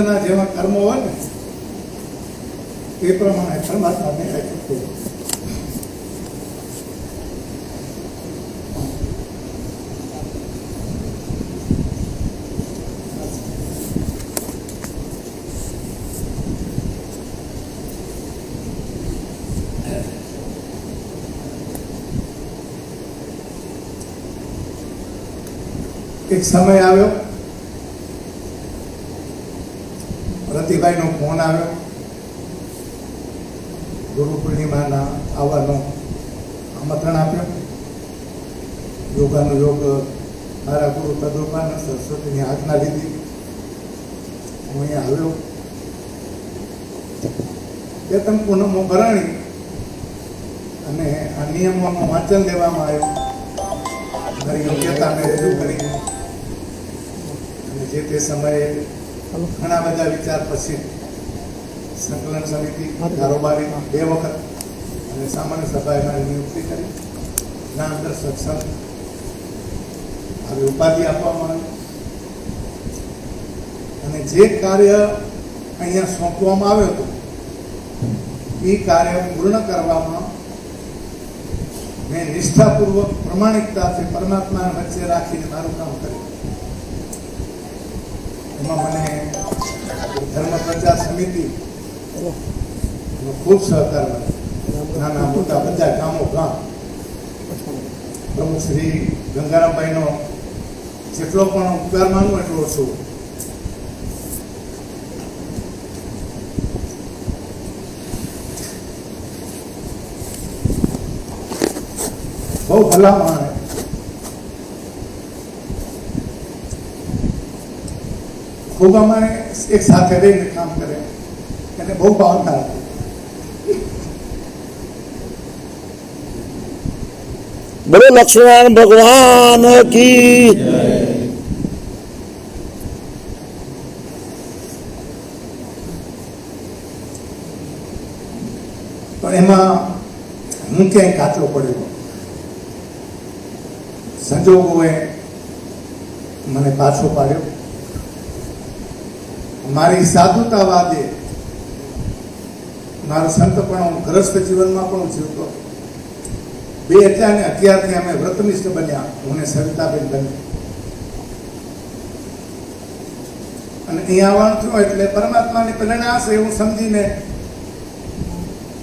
સાધના જેવા કર્મો હોય ને એ પ્રમાણે પરમાત્માને એક સમય આવ્યો. રતિભાઈનો ફોન આવ્યો. ગુરુ પૂર્ણિમાના આવવાનો આમંત્રણ આપ્યો. યોગાનો યોગ મારા ગુરુ તદુપાન સરસ્વતીની આજ્ઞા લીધી. હું અહીંયા આવ્યો. ત્રણ પૂનમો ભરાણી અને આ નિયમોનું વાંચન લેવામાં આવ્યું. મારી યોગ્યતાને રજૂ કરી. અને જે તે સમયે ઘણા બધા વિચાર પછી સંકલન સમિતિ કારોબારી બે વખત અને સામાન્ય સભા એમાં નિયુક્તિ કરી. ના અંદર સત્સંગ આવી ઉપાધિ આપવામાં આવી. અને જે કાર્ય અહીંયા સોંપવામાં આવ્યો હતો એ કાર્ય પૂર્ણ કરવામાં મેં નિષ્ઠાપૂર્વક પ્રમાણિકતાથી પરમાત્માને વચ્ચે રાખીને મારું કામ કર્યું. એમાં મને ધર્મ પ્રચાર સમિતિ ખૂબ સહકાર નાના મોટા બધા ગામો ગામ. પ્રમુખ શ્રી ગંગારામભાઈનો જેટલો પણ ઉપકાર માનું એટલો ઓછો. બહુ ભલા માણે ખૂબ અમે એક સાથે રહીને કામ કરે. એને બહુ ભાવના હતી બોલો લક્ષ્મણ ભગવાન કી પણ એમાં હું ક્યાંય કાચો પડ્યો સંજોગોએ મને પાછો પાડ્યો. મારી સાધુતા વાદે મારો સંતપણો ગ્રસ્ત જીવનમાં પણ હું જીવતો. બે હજાર ને અત્યારથી અમે વ્રતનિષ્ઠ બન્યા, હું સવિતાબેન બન્યા અને અહીંયા આવવાનું થયું એટલે પરમાત્માની પ્રેરણા હશે એવું સમજીને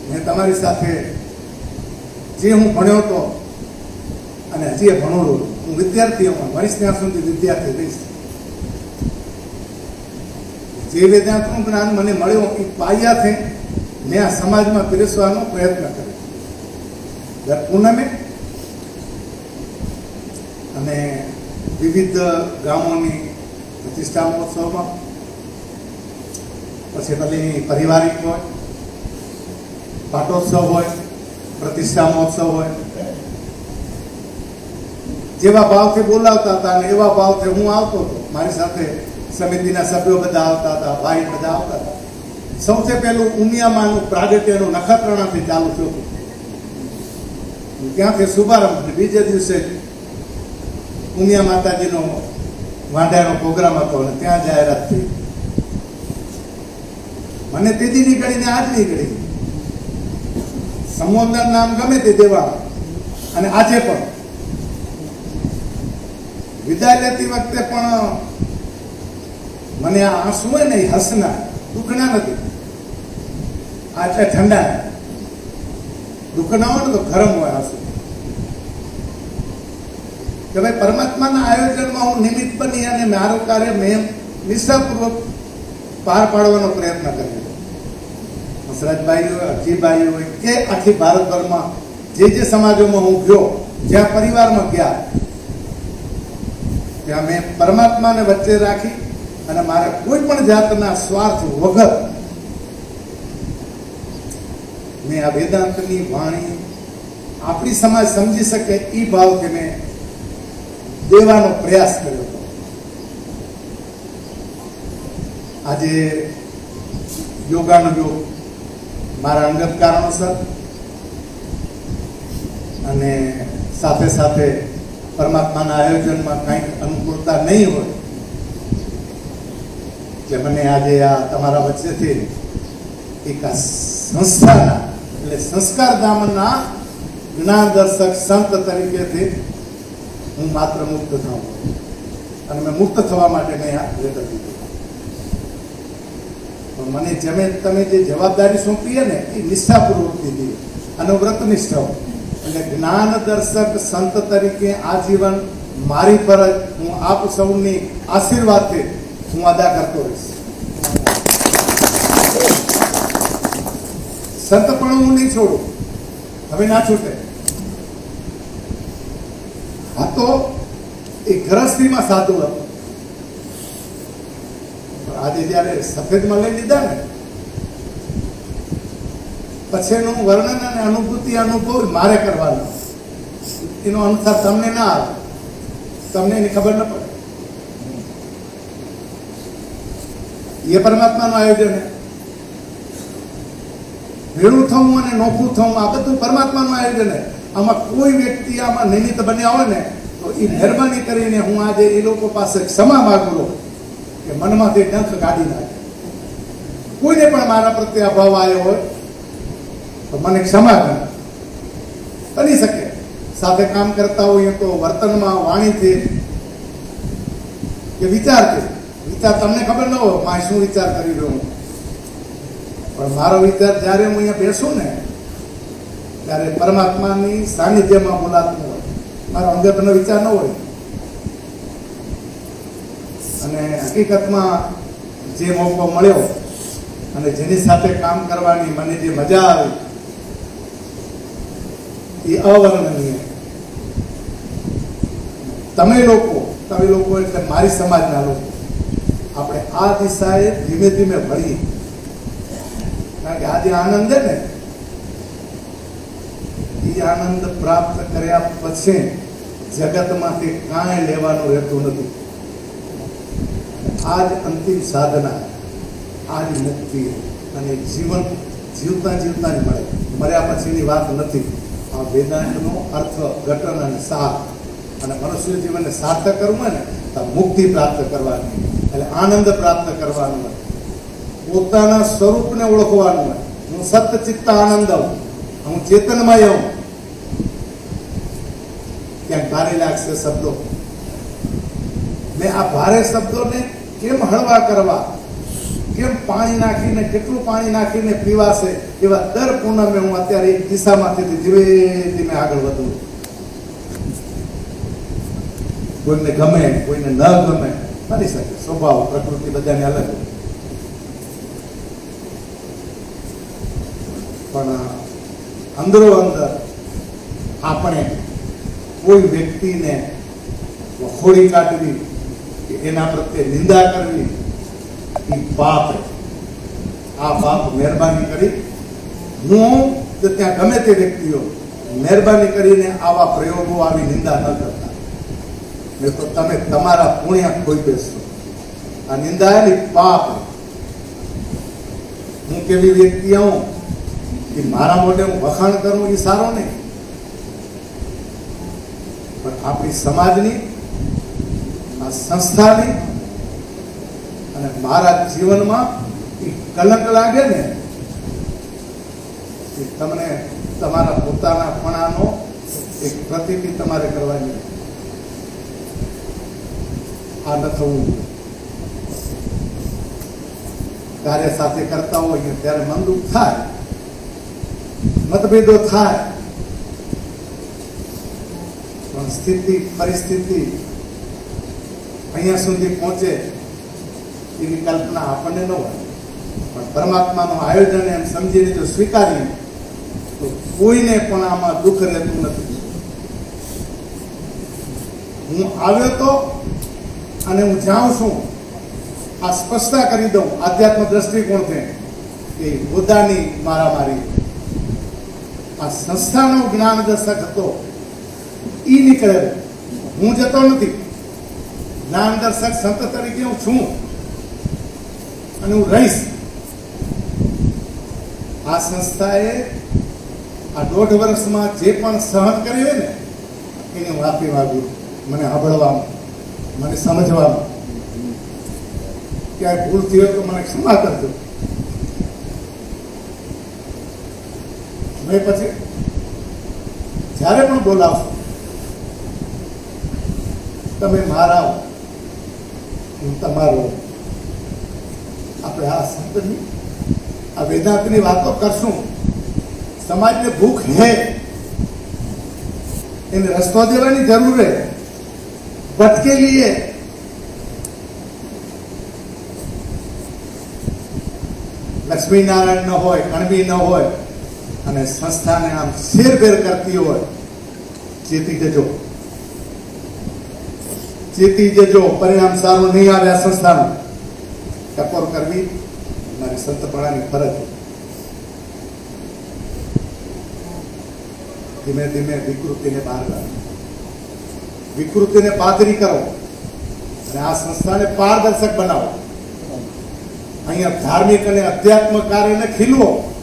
મેં તમારી સાથે જે હું ભણ્યો હતો અને હજી ભણું હું વિદ્યાર્થી હું ભણીશ ત્યાં સુધી વિદ્યાર્થી રહીશ. જે વેદાંતનું જ્ઞાન મને મળ્યું. એ પાયાથી મેં આ સમાજમાં પીરસવાનો પ્રયત્ન કર્યો. પૂનમે અને વિવિધ ગામોની પ્રતિષ્ઠા મહોત્સવમાં પછી પછી પારિવારિક હોય, પાટોત્સવ હોય પ્રતિષ્ઠા મહોત્સવ હોય, જેવા ભાવથી બોલાવતા હતા અને એવા ભાવથી હું આવતો હતો. મારી સાથે સમિતિના સભ્યો બધા આવતા હતા, ભાઈ બધા આવતા હતા. સૌથી પહેલું ઉમિયામાનું પ્રાગટ્યનું નખત્રાણાથી ચાલુ થયું હતું. ત્યાંથી શુભારંભ બીજે દિવસે ઉમિયા માતાજીનો વાંઢાનો પ્રોગ્રામ હતો અને ત્યાં જાહેરાત થઈ. મને તેજી નીકળી ને આજ નીકળી. સંબોધન નામ ગમે તે દેવા. અને આજે પણ. વિદાય લેતી વખતે પણ મને આ આંસુ હોય ને હસના, દુઃખના નથી. આ એટલે ઠંડા. દુઃખના હોય ને તો ગરમ હોય આંસુ. કે ભાઈ પરમાત્માના આયોજનમાં હું નિમિત્ત બની અને મારું કાર્ય મેં નિષ્ઠાપૂર્વક પાર પાડવાનો પ્રયત્ન કર્યો. હસરતભાઈ હોય અજીભાઈ હોય કે આખી ભારતભરમાં જે જે સમાજોમાં હું ગયો, જ્યાં પરિવારમાં ગયા, ત્યાં મેં પરમાત્માને વચ્ચે રાખી અને મારે કોઈ પણ જાતના સ્વાર્થ વગર મેં આ વેદાંતની વાણી આપણી સમાજ સમજી શકે એ ભાવથી મેં દેવાનો પ્રયાસ કર્યો આજે યોગાનો યોગ મારા અંગત કારણોસર અને સાથે સાથે પરમાત્માના આયોજનમાં કંઈક અનુકૂળતા નહીં હોય કે મને આજે આ તમારા વચ્ચેથી એક આ સંસ્થાના એટલે સંસ્કાર ધામના જ્ઞાન દર્શક સંત તરીકેથી હું માત્ર મુક્ત થઉં. અને મેં મુક્ત થવા માટે મેં આ લેટર દીધું. પણ મને જમે તમે જે જવાબદારી સોંપી ને એ નિષ્ઠાપૂર્વક દીધી અને વ્રત નિષ્ઠ એટલે જ્ઞાન દર્શક સંત તરીકે આજીવન મારી ફરજ હું આપ સૌની આશીર્વાદથી હું અદા કરતો રહીશ સંત પણ હું નહીં છોડું હવે ના છૂટે આ તો એ ગ્રહસ્થીમાં સાધુ હતો આજે જયારે સફેદમાં લઈ લીધા ને પછીનું વર્ણન અને અનુભૂતિ અનુભવ મારે કરવાનો એનો અનુસાર તમને ના આવે તમને એની ખબર ન પડે એ પરમાત્માનું આયોજન છે. ભેળું થવું અને નોખું થવું, આ બધું પરમાત્માનું આયોજન છે. આમાં કોઈ વ્યક્તિ આમાં નિમિત્ત બન્યા હોય ને, તો એ મહેરબાની કરીને હું આજે એ લોકો પાસે ક્ષમા માગું કે મનમાંથી ડંખ કાઢી નાખે. કોઈને પણ મારા પ્રત્યે અભાવ આવ્યો હોય, તો મને ક્ષમા કરે. બની શકે. સાથે કામ કરતા હોઈએ તો વર્તનમાં વાણીથી કે વિચારથી વિચાર તમને ખબર ન હોય મારે શું વિચાર કરી રહ્યો પણ મારો વિચાર જ્યારે હું અહીંયા બેસું ને, ત્યારે પરમાત્માની સાનિધ્યમાં બોલાતું હોય. મારો અંગતનો વિચાર ન હોય. અને હકીકતમાં જે મોકો મળ્યો અને જેની સાથે કામ કરવાની મને જે મજા આવી, એ અવર્ણનીય. તમે લોકો તમે લોકો એટલે મારી સમાજના લોકો. આપણે આ દિશાએ ધીમે ધીમે ભળીએ. કારણ કે આજે આનંદ છે ને? એ આનંદ પ્રાપ્ત કર્યા પછી જગતમાંથી કાંઈ લેવાનું રહેતું નથી. આ જ અંતિમ સાધના આ જ મુક્તિ અને જીવન જીવતા જીવતા જ મળે. મર્યા પછીની વાત નથી. આ વેદાંતનો અર્થ, ઘટન અને સાર. અને મનુષ્ય જીવનને સાર્થક કરવું ને, તો મુક્તિ પ્રાપ્ત કરવાની. એટલે આનંદ પ્રાપ્ત કરવાનું હોય. પોતાના સ્વરૂપને ઓળખવાનું હોય. હું સત્ય ચિત્ત આનંદ હું ચેતનમય હું ક્યાંક ભારે લાગશે શબ્દો? મેં આ ભારે શબ્દોને કેમ હળવા કરવા? કેમ પાણી નાખીને, કેટલું પાણી નાખીને પીવાશે એવા દર પૂનમે હું અત્યારે એક દિશામાંથી ધીમે ધીમે આગળ વધું. કોઈને ગમે, કોઈને ન ગમે. બની શકે સ્વભાવ, પ્રકૃતિ બધાને અલગ. પણ અંદરો અંદર આપણે કોઈ વ્યક્તિને વખોડી કાઢવી કે એના પ્રત્યે નિંદા કરવી, એ પાપ આ પાપ મહેરબાની કરી, હું ત્યાં ગમે તે વ્યક્તિઓ મહેરબાની કરીને આવા પ્રયોગો, આવી નિંદા ન કરતા. નહીં તો તમે તમારા પુણ્ય ખોઈ બેસશો. આ નિંદાયેલી પાપ હું. કેવી વ્યક્તિ આવું કે મારા મોઢે હું વખાણ કરું, એ સારો નહીં. પણ આપણી સમાજની, આ સંસ્થાની અને મારા જીવનમાં એ કલંક લાગે ને તમને તમારા પોતાના પણાનો એક પ્રતિતિ તમારે કરવાની. આ ન થવું. કાર્ય સાથે કરતા હોઈએ ત્યારે મન દુઃખ થાય, મતભેદો થાય પણ સ્થિતિ, પરિસ્થિતિ અહીંયા સુધી પહોંચે એની કલ્પના આપણને ન હોય પણ પરમાત્માનું આયોજન એમ સમજીને જો સ્વીકારીએ, તો કોઈને પણ આમાં દુઃખ રહેતું નથી હું આવ્યો તો અને હું જાઉં છું, આ સ્પષ્ટતા કરી દઉં આધ્યાત્મ દ્રષ્ટિકોણથી કે હોદ્દાની મારામારી. આ સંસ્થાનો જ્ઞાન દર્શક હતો એ નીકળેલો હું જતો નથી. જ્ઞાન દર્શક સંત તરીકે હું છું. અને હું રહીશ. આ સંસ્થાએ આ દોઢ વર્ષમાં જે પણ સહન કર્યું ને, એને હું આપી માંગુ મને સાંભળવામાં મને સમજવામાં ક્યાંય ભૂલ થઈ હોય તો મને ક્ષમા કરજો. હવે પછી જ્યારે પણ બોલાવશો તમે મારા હું તમારો આપણે આ સંતની, આ વેદાંતની વાતો કરશું. સમાજને ભૂખ હે. એને રસ્તો દેવાની જરૂર હે ભટકેલી હે લક્ષ્મીનારાયણ ન હોય કણબી ન હોય અને સંસ્થાને આમ શેરભેર કરતી હોય, ચેતી જજો. ચેતી જજો, પરિણામ સારું નહીં આવે આ સંસ્થાનું. ટકોર કરવી, મારી સંતપણાની ફરજ. ધીમે ધીમે વિકૃતિને બહાર લાવો. વિકૃતિને પાતરી કરો અને આ સંસ્થાને પારદર્શક બનાવો. અહીંયા ધાર્મિક અને અધ્યાત્મ કાર્યને ખીલવો.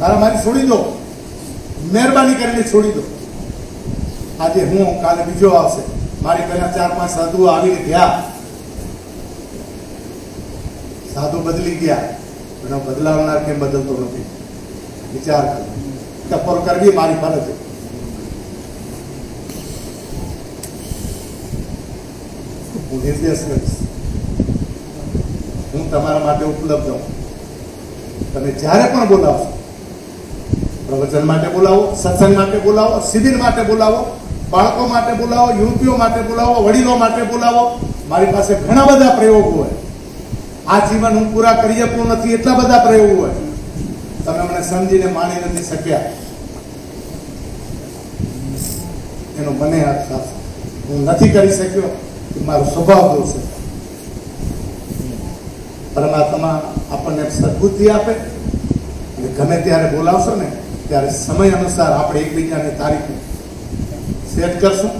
મારા મારી છોડી દો. મહેરબાની કરીને છોડી દો. આજે હું, કાલે બીજો આવશે. મારી પહેલા ચાર પાંચ સાધુઓ આવીને ગયા. સાધુ બદલી ગયા. પણ બદલાવનાર કેમ બદલતો નથી? વિચાર કરો. ટપોર કરવી મારી ફરજ છે. હું નિર્દેશ કરીશ. હું તમારા માટે ઉપલબ્ધ હું તમે જ્યારે પણ બોલાવશો, પ્રવચન માટે બોલાવો, સત્સંગ માટે બોલાવો, શિબિર માટે બોલાવો, બાળકો માટે બોલાવો, યુવતીઓ માટે બોલાવો, વડીલો માટે બોલાવો, મારી પાસે ઘણા બધા પ્રયોગો હોય. આ જીવન હું પૂરા કરી શકું નથી, એટલા બધા પ્રયોગો હોય. તમે મને સમજીને માણી નથી શક્યા. એનો મને અફસોસ હું નથી કરી શક્યો. મારો સ્વભાવ બહુ છે? પરમાત્મા આપણને સદબુદ્ધિ આપે અને ગમે ત્યારે બોલાવશો ને, ત્યારે સમય અનુસાર આપણે એકબીજાને તારીખ સેટ કરશું.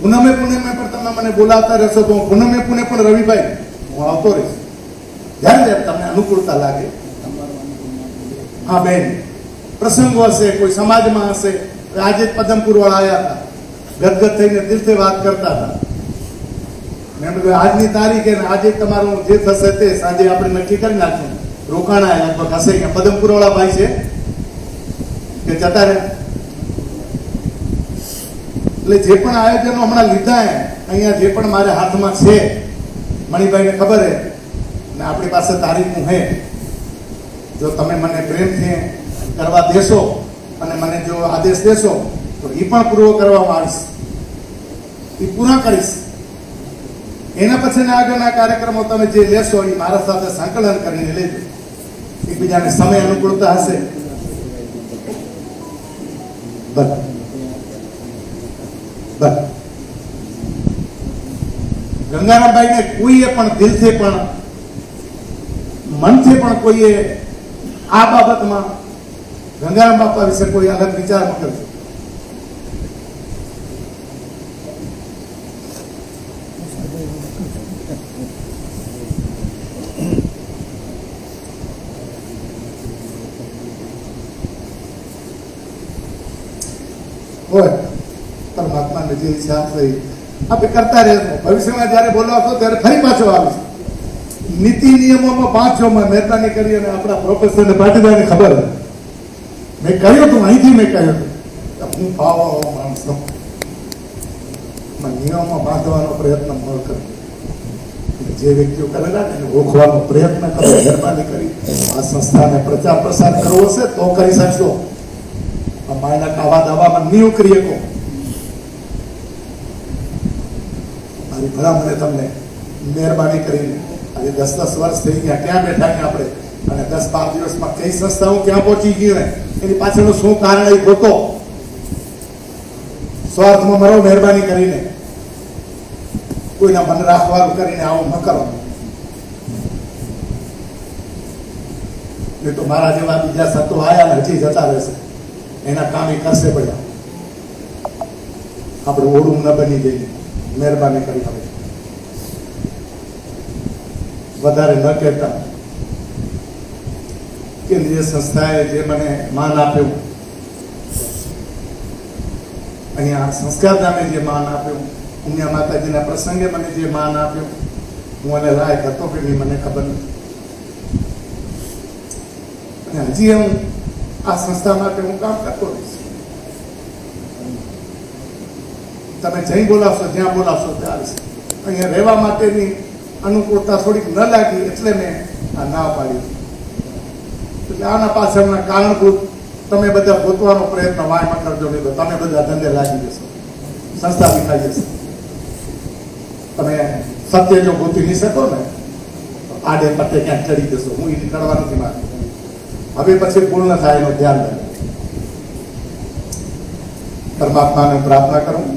પૂનમે પુનમે પણ તમે મને બોલાવતા રહેશો તો હું પૂનમે પુણે પણ રવિભાઈ, હું આવતો રહીશ. જ્યારે જ્યારે તમને અનુકૂળતા લાગે. હા, બેન. પ્રસંગો હશે, કોઈ સમાજમાં હશે. આજે જ પદમપુર વાળા આવ્યા હતા. ગદગદ થઈને દિલથી વાત કરતા હતા. મેં કીધું, આજની તારીખે આજે તમારું જે થશે તે સાંજે આપણે નક્કી કરી નાખશું રોકાણા લગભગ હશે કે પદમપુર વાળા ભાઈ છે કે જતા રહે. એટલે જે પણ આયોજનો હમણાં લીધા હે અહીંયા જે પણ મારે હાથમાં છે, મણિભાઈને ખબર હે ને આપણી પાસે તારીખનું હે. જો તમે મને પ્રેમથી કરવા દેશો અને મને જો આદેશ દેશો તો એ પણ પૂરો કરવામાં આવીશ. એ પૂરા કરીશ. એના પછીના આગળના કાર્યક્રમો તમે જે લેશો એ મારા સાથે સંકલન કરીને લેજો. એકબીજાને સમય અનુકૂળતા હશે. બસ. બસ. ગંગારામભાઈને કોઈએ પણ દિલથી પણ, મનથી પણ કોઈએ આ બાબતમાં ગંગારામ બાપા વિશે કોઈ અલગ વિચાર ન કરજો હોય પરમાત્માને જે થઈ. આપણે કરતા રહેશું ભવિષ્યમાં જ્યારે બોલાવશો ત્યારે ફરી પાછો આવીશ નીતિ નિયમોમાં પાંચોમાં મહેરબાની કરી અને આપણા પ્રોફેસરને પાટીદારને ખબર મેં કહ્યું હતું, અહીંથી મેં કહ્યું હતું. હું ભાવ માણસો નિયમોમાં બાંધવાનો પ્રયત્ન ન કરો. જે વ્યક્તિઓ કરેલા ને, એને ઓળખવાનો પ્રયત્ન કરો. મહેરબાની કરી. આ સંસ્થાને પ્રચાર પ્રસાર કરવો હશે તો કરી શકશો. માયના કાવા દાવામાં નહીં ઉકરી શકો. ભલામણે તમને મહેરબાની કરીને આજે દસ દસ વર્ષ થઈ ગયા, ક્યાં બેઠા છીએ આપણે? અને દસ બાર દિવસમાં કઈ સંસ્થાઓ ક્યાં પહોંચી ગઈ ને? એની પાછળનું શું કારણ એ ગોતો સ્વાર્થમાં મરો મહેરબાની કરીને. કોઈના મન રાખવાનું કરીને આવું ન કરો. તો મારા જેવા બીજા સતો આયા ને હજી જતા રહેશે. એના કામ એ કરશે બધા આપણે ઓળું ન બની જઈએ મહેરબાની કરી હવે. વધારે ન કહેતા કેન્દ્રીય સંસ્થાએ જે મને માન આપ્યું, અહીંયા સંસ્કાર ધામે જે માન આપ્યું ઉમિયા માતાજીના પ્રસંગે મને જે માન આપ્યું, હું એને લાયક હતો કે નહીં મને ખબર નથી. અને હજી હું આ સંસ્થા માટે હું કામ કરતો રહીશ. તમે જઈ બોલાવશો, જ્યાં બોલાવશો, ત્યાં આવશે. અહીંયા રહેવા માટેની અનુકૂળતા થોડીક ન લાગી એટલે મેં આ ના પાડી. એટલે આના પાછળના કારણભૂત તમે બધા ગોતવાનો પ્રયત્ન વાયમાં કરજો નહીં તમે બધા ધંધે લાગી જશો, સંસ્થા વિખાઈ જશે. તમે સત્ય જો ગોતી નહીં શકો ને આડે પટ્ટે ક્યાંક ચડી જશો. હું એ કરવા નથી માંગતો. હવે પછી પૂર્ણ થાય એનું ધ્યાન રાખો પરમાત્માને પ્રાર્થના કરું.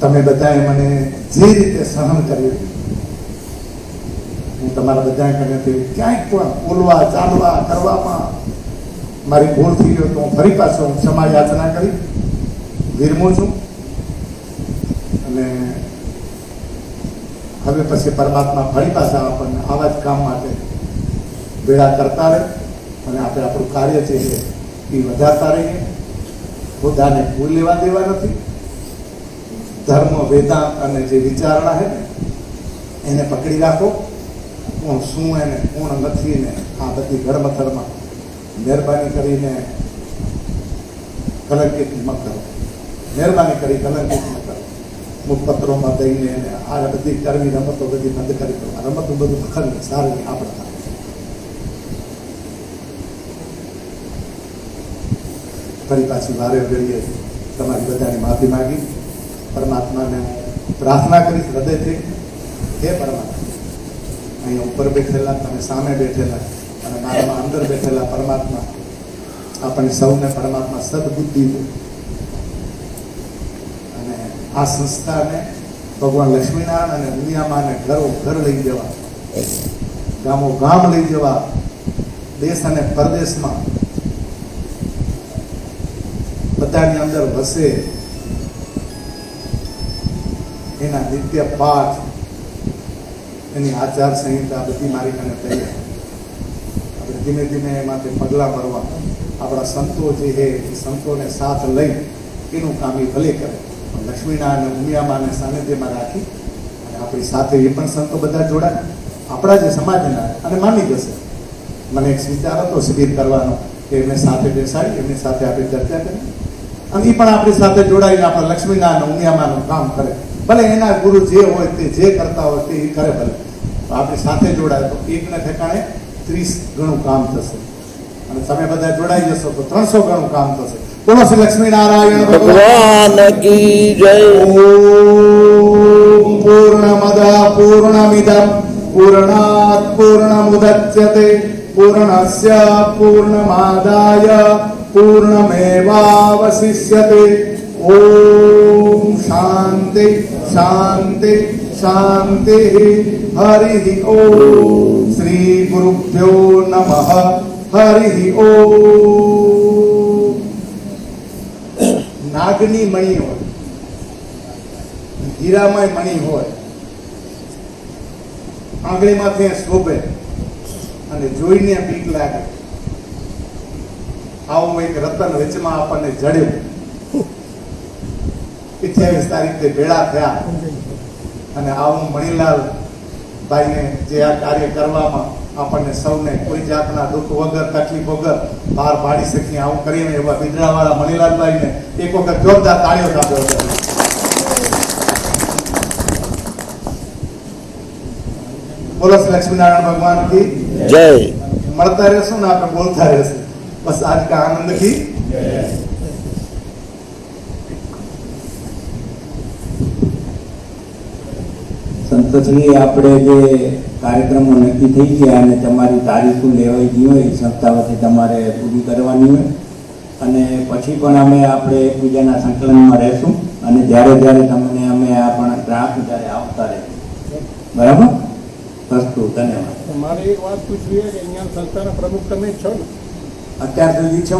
તમે બધાએ મને જે રીતે સહન કર્યું, હું તમારા બધા કનેથી ક્યાંય પણ બોલવા, ચાલવા, કરવામાં મારી ભૂલ થઈ ગયો તો હું ફરી પાછો હું ક્ષમા યાચના કરી વિરમું છું. અને હવે પછી પરમાત્મા ફરી પાછા આપણને આવા જ કામ માટે વેળા કરતા રહે અને આપણે આપણું કાર્ય છે એ વધારતા રહીએ. ખુદાને ભૂલ લેવા દેવા નથી. ધર્મ, વેદાંત અને જે વિચારણા છે એને પકડી રાખો. કોણ શું એને, કોણ નથી ને આ બધી ધર્મથરમાં મહેરબાની કરીને કલંકિત ન કરો. મહેરબાની કરી કલંકિત ન કરો. મુખપત્રોમાં દઈને એને આ બધી કરવી રમતો બધી બંધ કરી દો. રમતો બધું ખરી, સારી આપણે ફરી પાછી વારે ઘડીએ તમારી બધાની માફી માંગી. પરમાત્માને પ્રાર્થના કરીશ હૃદયથી હે પરમાત્મા, અહીંયા ઉપર બેઠેલા, તમે સામે બેઠેલા અને મારામાં અંદર બેઠેલા પરમાત્મા, આપણે સૌને પરમાત્મા સદબુદ્ધિ દે અને આ સંસ્થાને ભગવાન લક્ષ્મીનારાયણ અને દુનિયામાં ઘરો ઘર લઈ જવા, ગામો ગામ લઈ જવા, દેશ અને પરદેશમાં બધાની અંદર વસે. એના નિત્ય પાઠ, એની આચાર સંહિતા બધી મારી મને તૈયાર આપણે ધીમે ધીમે એમાંથી પગલાં ભરવા. આપણા સંતો જે છે, એ સંતોને સાથ લઈ એનું કામ એ ભલે કરે. પણ લક્ષ્મીનારાયણ ઉમિયામાને સાનિધ્યમાં રાખી અને આપણી સાથે એ પણ સંતો બધા જોડાય. આપણા જે સમાજના, અને માની જશે. મને એક વિચાર હતો શિબિર કરવાનો, કે એમને સાથે બેસાડી, એમની સાથે આપણે ચર્ચા કરી. અને એ પણ આપણી સાથે જોડાઈને આપણા લક્ષ્મીનારાયણ ઉમિયામાનું કામ કરે. ભલે એના ગુરુ જે હોય તે જે કરતા હોય તે એ કરે ભલે. તો આપણી સાથે જોડાય તો એકના ઠેકાણે ત્રીસ ગણું કામ થશે. અને તમે બધા જોડાઈ જશો તો ત્રણસો ગણું કામ થશે. બોલો શ્રી લક્ષ્મીનારાયણ ભગવાન કી જય. પૂર્ણમદ પૂર્ણમિદમ. પૂર્ણાત પૂર્ણમુદચ્યતે. પૂર્ણસ્ય પૂર્ણમાદાય. પૂર્ણમેવાવશિષ્યતે. ઓમ શાંતિ. શાંતિ શાંતિ હરિ ઓમ શ્રી ગુરુભ્યો નમઃ હરિ ઓમ નાગની મણી હોય હીરામય મણી હોય આંગળીમાંથી શોભે અને જોઈને બીક લાગે. આવું એક રતન વચમાં આપણને જડ્યું અઠ્યાવીસ તારીખે ભેળા થયા અને આવું મણિલાલ ભાઈને જે આ કાર્ય કરવામાં આપણને સૌને કોઈ જાતના દુઃખ વગર તકલીફ વગર બહાર પાડી શકીએ આવું કરીને એવા બિદરાવાળા મણિલાલભાઈને એક વખત જોરદાર તાળીઓ કાપ્યો હતો. બોલો શ્રી લક્ષ્મીનારાયણ ભગવાન કી જય. મળતા રહેશું ને આપણે બોલતા રહેશું. બસ આજ કા આનંદ કી સંતોષજી આપણે જે કાર્યક્રમો નક્કી થઈ ગયા અને તમારી તારીખો લેવાઈ હોય સંસ્થા વતી તમારે પૂરી કરવાની હોય અને પછી પણ અમે આપણે એકબીજાના સંકલનમાં રહેશું અને જ્યારે જ્યારે તમને અમે આપણા ગ્રાહક જ્યારે આવતા રહેશું. બરાબર? વસ્તુ ધન્યવાદ. મારે એક વાત પૂછવી છે કે અહીંયા સંસ્થાના પ્રમુખ તમે છો ને? અત્યાર સુધી છો.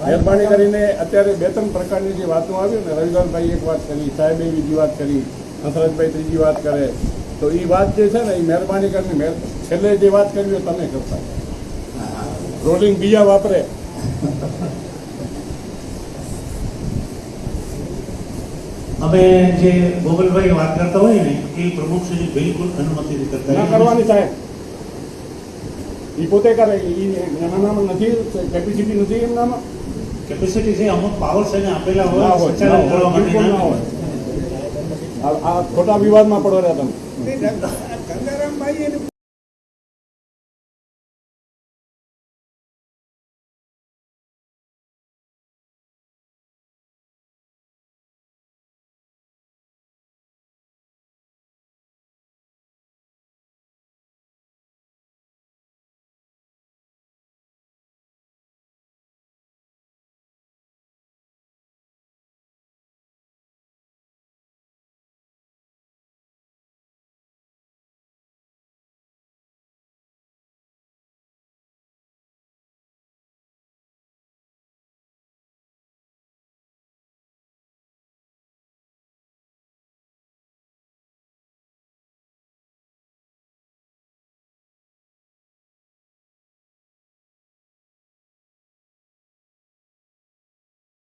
મહેરબાની કરીને અત્યારે બે ત્રણ પ્રકારની જે વાતો આવી ને રવિલાલભાઈ એક વાત કરી સાહેબે બીજી વાત કરી. હસરતભાઈ ત્રીજી વાત કરે. તો એ વાત જે છે ને એ મહેરબાની કરીને છેલ્લે જે વાત કરવી હોય તમે કરતા રોલિંગ બીજા વાપરે. અમે જે ગોગલભાઈ વાત કરતા હોય ને એ પ્રમુખશ્રી બિલકુલ અનુમતિ કરતા. કરવાની સાહેબ. એ પોતે કરે એના નામ નથી કેપેસિટી નથી એમનામાં? કેપેસિટી છે અમુક પાવર છે ને આપેલા હોય હોય સંચાલન કરવા માટે ના હોય. આ ખોટા વિવાદમાં પડો રહ્યા તમે.